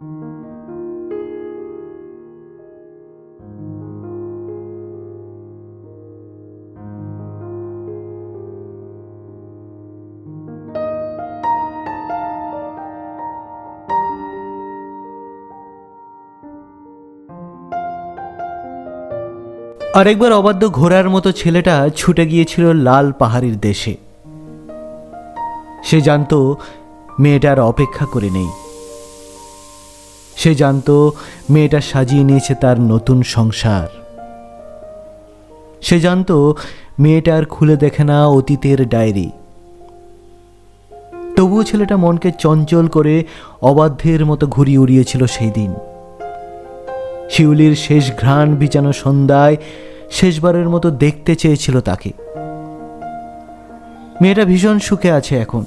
আরেকবার অবাধ্য ঘোড়ার মতো ছেলেটা ছুটে গিয়েছিল লাল পাহাড়ির দেশে। সে জানত মেয়েটার অপেক্ষা করে নেই। সে জানত মেয়েটা সাজিয়ে নিয়েছে তার নতুন সংসার। সে জানতো মেয়েটার খুলে দেখে না অতীতের ডায়েরি। তবুও ছেলেটা মনকে চঞ্চল করে অবাধ্যের মতো ঘুরিয়ে উড়িয়েছিল সেই দিন শিউলির শেষ ঘ্রাণ বিজানো সন্ধ্যায় শেষবারের মতো দেখতে চেয়েছিল তাকে। মেয়েটা ভীষণ সুখে আছে এখন।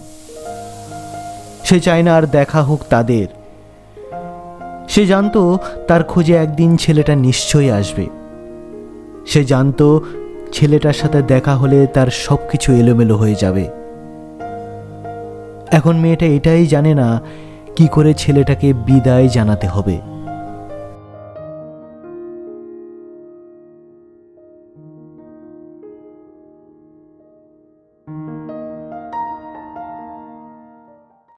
সে চায় না আর দেখা হোক তাদের। সে জানতো তার খোঁজে একদিন ছেলেটা নিশ্চয়ই আসবে। সে জানত ছেলেটার সাথে দেখা হলে তার সব কিছু এলোমেলো হয়ে যাবে। এখন মেয়েটা এটাই জানে না কি করে ছেলেটাকে বিদায় জানাতে হবে।